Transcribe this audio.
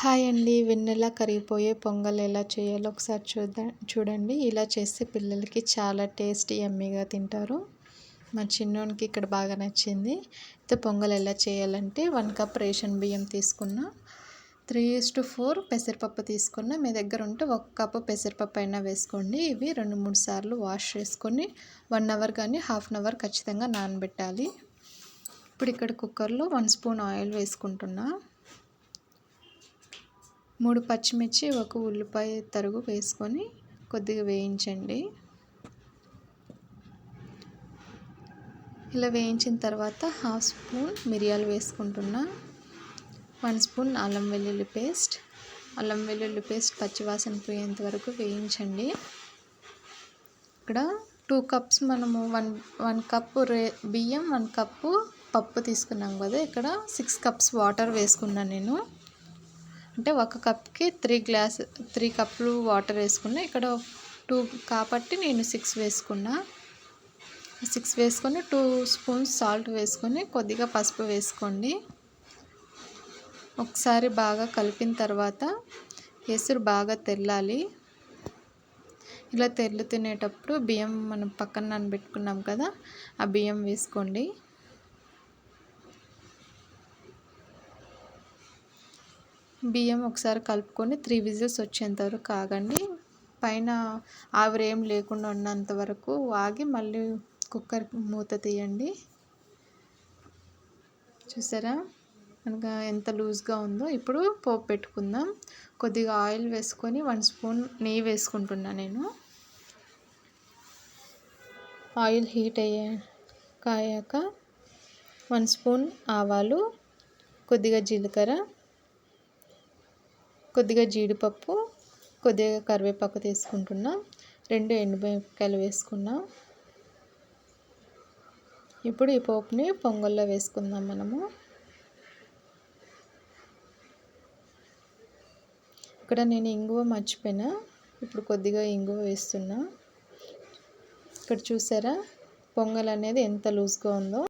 Hi అండి. వెన్నెలా కరిగిపోయే పొంగల్ ఎలా చేయాలో ఒకసారి చూద్దా చూడండి. ఇలా చేస్తే పిల్లలకి చాలా టేస్టీ ఎమ్మీగా తింటారు. మా చిన్నోనికి ఇక్కడ బాగా నచ్చింది. అయితే పొంగల్ ఎలా చేయాలంటే వన్ కప్ రేషన్ బియ్యం తీసుకున్న త్రీ ఈస్ టు ఫోర్ పెసరపప్పు తీసుకున్న మీ దగ్గర ఉంటే ఒక కప్పు పెసరపప్పు అయినా వేసుకోండి. ఇవి రెండు మూడు సార్లు వాష్ చేసుకొని వన్ అవర్ కానీ హాఫ్ అన్ అవర్ ఖచ్చితంగా నానబెట్టాలి. ఇప్పుడు ఇక్కడ కుక్కర్లో వన్ స్పూన్ ఆయిల్ వేసుకుంటున్నా. మూడు పచ్చిమిర్చి ఒక ఉల్లిపాయ తరుగు వేసుకొని కొద్దిగా వేయించండి. ఇలా వేయించిన తర్వాత హాఫ్ స్పూన్ మిరియాలు వేసుకుంటున్నా. వన్ స్పూన్ అల్లం వెల్లుల్లి పేస్ట్. అల్లం వెల్లుల్లి పేస్ట్ పచ్చివాసన పోయేంత వరకు వేయించండి. ఇక్కడ టూ కప్స్ మనము వన్ వన్ కప్పు రే బియ్యం వన్ కప్పు పప్పు తీసుకున్నాం కదా. ఇక్కడ సిక్స్ కప్స్ వాటర్ వేసుకున్నాను నేను. అంటే ఒక కప్కి త్రీ గ్లాస్ త్రీ కప్పులు వాటర్ వేసుకున్నా ఇక్కడ టూ కాబట్టి నేను సిక్స్ వేసుకున్నా. సిక్స్ వేసుకొని టూ స్పూన్స్ సాల్ట్ వేసుకొని కొద్దిగా పసుపు వేసుకోండి. ఒకసారి బాగా కలిపిన తర్వాత ఎసురు బాగా తెల్లాలి. ఇలా తెల్లు తినేటప్పుడు బియ్యం మనం పక్కన నానబెట్టుకున్నాం కదా ఆ బియ్యం వేసుకోండి. బియ్యం ఒకసారి కలుపుకొని త్రీ విజిల్స్ వచ్చేంత వరకు కాగండి పైన ఆవిరేం లేకుండా ఉన్నంత వరకు ఆగి మళ్ళీ కుక్కర్ మూత తీయండి. చూసారా? మనకు ఎంత లూజ్గా ఉందో. ఇప్పుడు పోపు పెట్టుకుందాం. కొద్దిగా ఆయిల్ వేసుకొని వన్ స్పూన్ నెయ్యి వేసుకుంటున్నా నేను. ఆయిల్ హీట్ అయ్యే కాయాక వన్ స్పూన్ ఆవాలు కొద్దిగా జీలకర్ర కొద్దిగా జీడిపప్పు కొద్దిగా కరివేపాకు తీసుకుంటున్నా. రెండు ఎండుమిరపకాయలు వేసుకున్నా. ఇప్పుడు ఈ పోపుని పొంగల్లో వేసుకుందాం మనము. ఇక్కడ నేను ఇంగువ మర్చిపోయినా. ఇప్పుడు కొద్దిగా ఇంగువ వేస్తున్నా. ఇక్కడ చూసారా? పొంగల్ అనేది ఎంత లూజ్గా ఉందో.